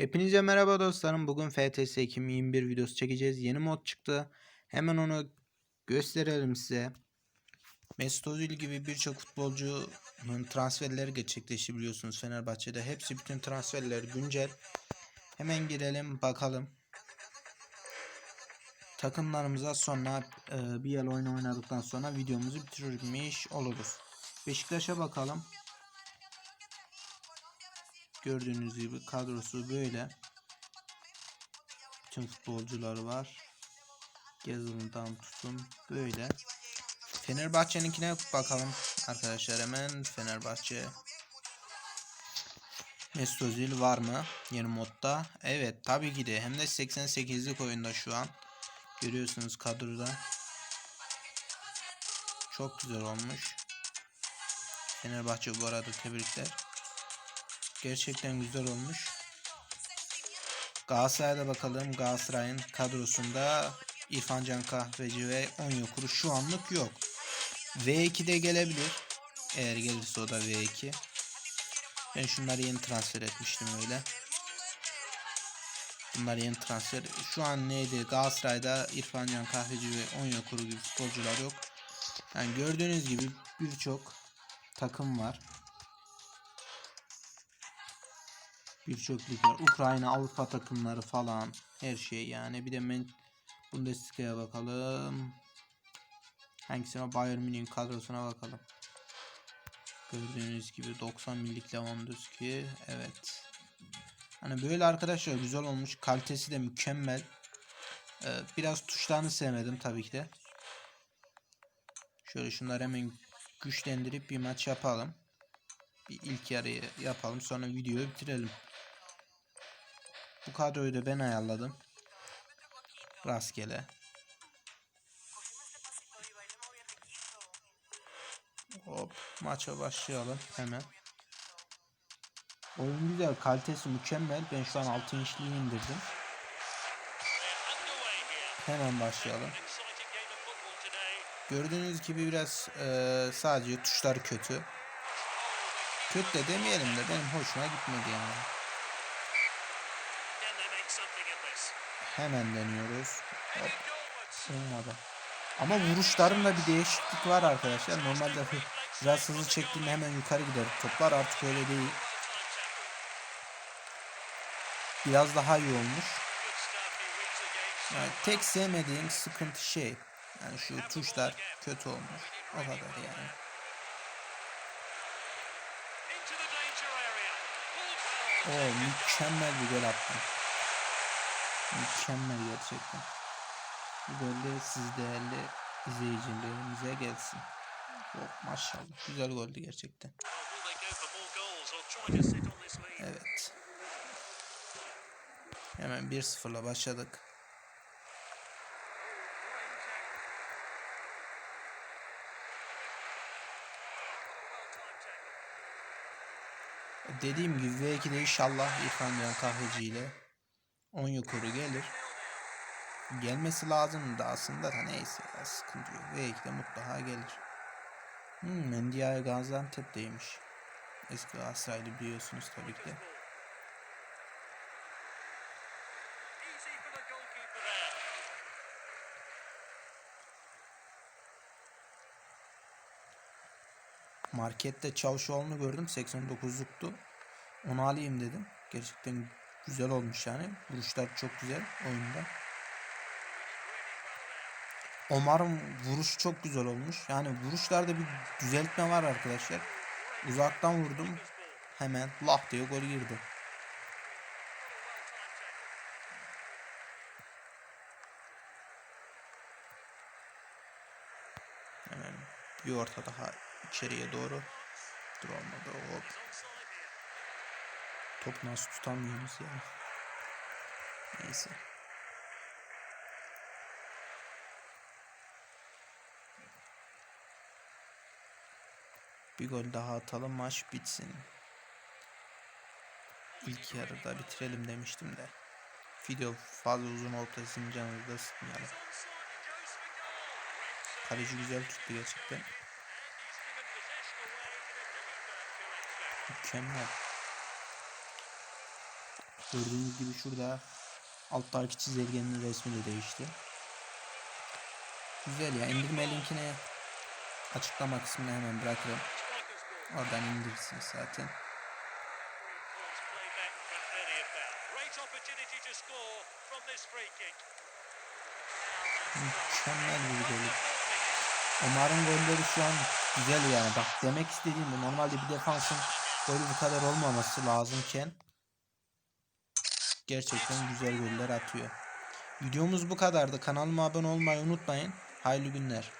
Hepinize merhaba dostlarım. Bugün FTS 2021 videosu çekeceğiz. Yeni mod çıktı. Hemen onu gösterelim size. Mesut Özil gibi birçok futbolcunun transferleri gerçekleşti biliyorsunuz Fenerbahçe'de. Hepsi bütün transferler güncel. Hemen girelim bakalım. Takımlarımıza sonra e, bir yıl oyun oynadıktan sonra videomuzu bitirmiş oluruz. Beşiktaş'a bakalım. Gördüğünüz gibi kadrosu böyle. Bütün futbolcuları var. Gezalından tutun böyle. Fenerbahçe'ninkine bakalım arkadaşlar hemen Fenerbahçe. Mesut var mı yeni modda? Evet tabii ki de hem de 88'lik oyunda şu an. Görüyorsunuz kadroda. Çok güzel olmuş. Fenerbahçe bu arada tebrikler. Gerçekten güzel olmuş. Galatasaray'da bakalım. Galatasaray'ın kadrosunda İrfan Can Kahveci ve Onyekuru şu anlık yok. V2'de gelebilir. Eğer gelirse o da V2. Ben şunları yeni transfer etmiştim öyle. Bunlar yeni transfer. Şu an neydi? Galatasaray'da İrfan Can Kahveci ve Onyekuru gibi futbolcular yok. Yani gördüğünüz gibi birçok takım var. Birçok lig var. Ukrayna, Avrupa takımları falan. Her şey yani. Bir de ben Bundesliga'ya bakalım. Hangisine? Bayern Münih'in kadrosuna bakalım. Gördüğünüz gibi 90 millik Lewandowski. Evet. Hani böyle arkadaşlar güzel olmuş. Kalitesi de mükemmel. Ee, biraz tuşlarını sevmedim tabii ki de. Şöyle şunları hemen güçlendirip bir maç yapalım. Bir ilk yarıyı yapalım. Sonra videoyu bitirelim. Bu kadroyu da ben ayarladım. Rastgele. Hop maça başlayalım hemen. Oyun güzel, kalitesi mükemmel. Ben şu an 6 inçliği indirdim. Hemen başlayalım. Gördüğünüz gibi biraz eee, sadece tuşlar kötü. Kötü de demeyelim de benim hoşuma gitmedi yani. Hemen deniyoruz. Hop. Olmadı. Ama vuruşlarında bir değişiklik var arkadaşlar. Normalde biraz hızlı çektiğimde hemen yukarı gider toplar. Artık öyle değil. Biraz daha iyi olmuş. Yani tek sevmediğim sıkıntı şey. Yani şu tuşlar kötü olmuş. O kadar yani. O mükemmel bir gol attım. Mükemmel gerçekten. Bu gol de siz değerli izleyicilerimize gelsin. Oh, maşallah. Güzel goldü gerçekten. Evet. Hemen 1-0'la başladık. Dediğim gibi V2'de inşallah İrfan Can Kahveci ile 10 yukarı gelir. Gelmesi lazım da aslında da neyse ya sıkıntı yok. V2'de mutlaka gelir. Hmm, Mendiay Gaziantep'teymiş. Eski Galatasaraylı biliyorsunuz tabii ki de. Markette Çavuşoğlu'nu gördüm 89'luktu. Onu alayım dedim. Gerçekten güzel olmuş yani. Vuruşlar çok güzel oyunda. Omar'ın vuruşu çok güzel olmuş. Yani vuruşlarda bir düzeltme var arkadaşlar. Uzaktan vurdum. Hemen lah diye gol girdi. Hemen bir orta daha içeriye doğru. Dur olmadı. Hop. Top nasıl tutamıyoruz ya. Neyse. Bir gol daha atalım maç bitsin. İlk yarıda bitirelim demiştim de. Video fazla uzun olsa sizin canınızda sıkmayalım. Kaleci güzel tuttu gerçekten. Mükemmel. Gördüğünüz gibi şurada alttaki çizelgenin resmi de değişti. Güzel ya. İndirme linkini açıklama kısmına hemen bırakırım. Oradan indirirsiniz zaten. Mükemmel bir gol. Omar'ın golleri şu an güzel yani. Bak demek istediğim bu. Normalde bir defansın golü bu kadar olmaması lazımken gerçekten güzel goller atıyor. Videomuz bu kadardı. Kanalıma abone olmayı unutmayın. Hayırlı günler.